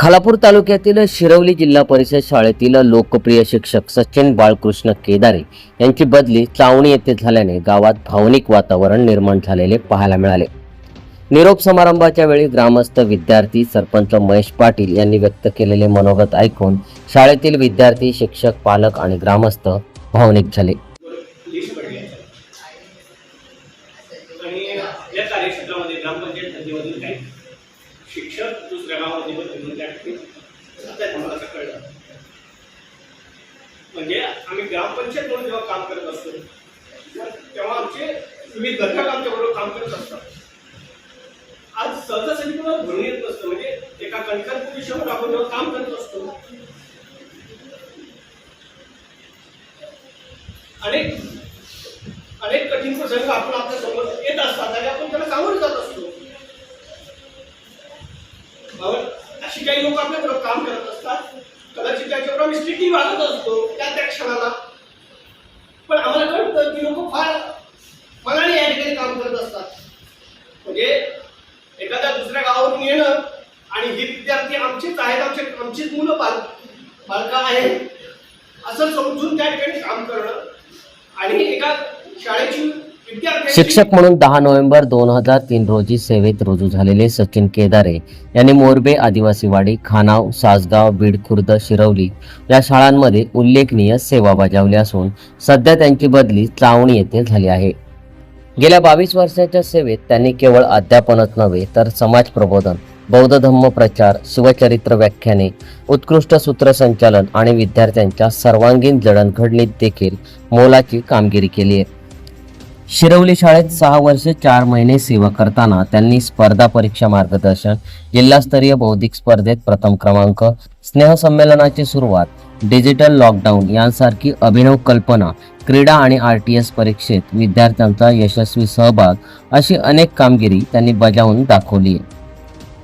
खालापूर तालुक्यातील शिरवली जिल्हा परिषद शाळेतील लोकप्रिय शिक्षक सचिन बाळकृष्ण केदारे यांची बदली चावणी येथे झाल्याने गावात भावनिक वातावरण निर्माण झालेले पाहायला मिळाले. निरोप समारंभाच्या वेळी ग्रामस्थ विद्यार्थी सरपंच महेश पाटील यांनी व्यक्त केलेले मनोगत ऐकून शाळेतील विद्यार्थी शिक्षक पालक आणि ग्रामस्थ भावनिक झाले. आणि या कार्यक्षेत्रामध्ये ग्रामपंचायत काही शिक्षक दुसऱ्या गावामध्ये पण म्हणून त्या ठिकाणी मला असं कळलं. म्हणजे आम्ही ग्रामपंचायत म्हणून जेव्हा काम करत असतो तेव्हा आमचे विविध घटक आमच्याबरोबर काम करत असतात आज सहजासहजी कोणाला भरून येत नसतं म्हणजे एका कणखर पोझिशनवर आपण जेव्हा काम करत असतो अनेक अनेक कठीण प्रसंग आपण आपल्यासमोर येत असतात. कदाचित आम्ही वागत असतो त्या त्या क्षणाला. पण आम्हाला कळतं की लोक फार मनाने या ठिकाणी काम करत असतात. म्हणजे एखाद्या दुसऱ्या गावावरून येणं आणि हे विद्यार्थी आमचेच आहेत आमचे आमचीच मुलं पाल पालका आहेत असं समजून त्या ठिकाणी काम करणं. आणि एका शाळेची शिक्षक म्हणून दहा नोव्हेंबर दोन हजार तीन रोजी सेवेत रुजू झालेले सचिन केदारे यांनी मोरबे आदिवासीवाडी खानाव सासगाव बीड खुर्द शिरवली या शाळांमध्ये उल्लेखनीय सेवा बजावली असून सध्या त्यांची बदली चावणी येथे झाली आहे. गेल्या बावीस वर्षाच्या सेवेत त्यांनी केवळ अध्यापनच नव्हे तर समाज प्रबोधन बौद्ध धम्म प्रचार शिवचरित्र व्याख्याने उत्कृष्ट सूत्रसंचालन आणि विद्यार्थ्यांच्या सर्वांगीण जडणघडणीत देखील मोलाची कामगिरी केली आहे. शिरवली शाळेत सहा वर्ष चार महिने सेवा करताना त्यांनी स्पर्धा परीक्षा मार्गदर्शन जिल्हास्तरीय बौद्धिक स्पर्धेत प्रथम क्रमांक स्नेहसंमेलनाची सुरुवात डिजिटल लॉकडाऊन यांसारखी अभिनव कल्पना क्रीडा आणि आर टी एस परीक्षेत विद्यार्थ्यांचा यशस्वी सहभाग अशी अनेक कामगिरी त्यांनी बजावून दाखवली. आहे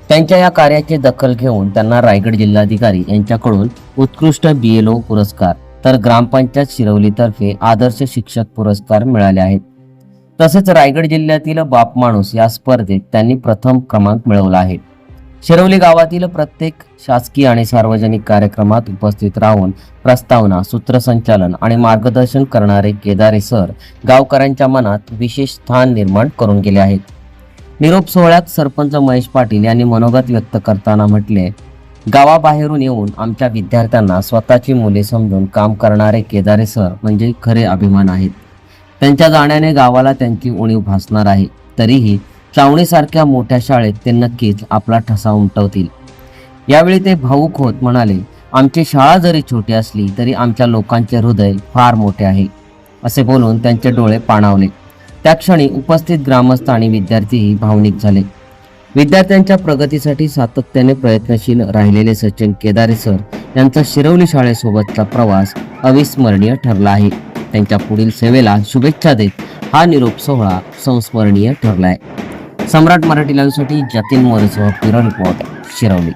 त्यांच्या या कार्याची दखल घेऊन त्यांना रायगड जिल्हाधिकारी यांच्याकडून उत्कृष्ट बी एल ओ पुरस्कार तर ग्रामपंचायत शिरवलीतर्फे आदर्श शिक्षक पुरस्कार मिळाले आहेत. तसेच रायगड जिल्ह्यातील बाप माणूस या स्पर्धेत त्यांनी प्रथम क्रमांक मिळवला आहे. शिरवली गावातील प्रत्येक शासकीय आणि सार्वजनिक कार्यक्रमात उपस्थित राहून प्रस्तावना सूत्रसंचालन आणि मार्गदर्शन करणारे केदारे सर गावकऱ्यांच्या मनात विशेष स्थान निर्माण करून गेले आहेत. निरोप सोहळ्यात सरपंच महेश पाटील यांनी मनोगत व्यक्त करताना म्हटले गावाबाहेरून येऊन आमच्या विद्यार्थ्यांना स्वतःची मुले समजून काम करणारे केदारे सर म्हणजे खरे अभिमान आहेत. त्यांच्या जाण्याने गावाला त्यांची उणीव भासणार आहे. तरीही चावणीसारख्या मोठ्या शाळेत ते नक्कीच आपला ठसा उमटवतील. यावेळी ते भाऊक होत म्हणाले आमची शाळा जरी छोटी असली तरी आमच्या लोकांचे हृदय फार मोठे आहे असे बोलून त्यांचे डोळे पाणावले. त्या क्षणी उपस्थित ग्रामस्थ आणि विद्यार्थीही भावनिक झाले. विद्यार्थ्यांच्या प्रगतीसाठी सातत्याने प्रयत्नशील राहिलेले सचिन केदारे सर यांचा शिरवली शाळेसोबतचा प्रवास अविस्मरणीय ठरला आहे. त्यांच्या पुढील सेवेला शुभेच्छा देत हा निरोप सोहळा संस्मरणीय ठरलाय. सम्राट मराठी लाईव्हसाठी जतीन मोरेसह ब्युरो रिपोर्ट शिरवली.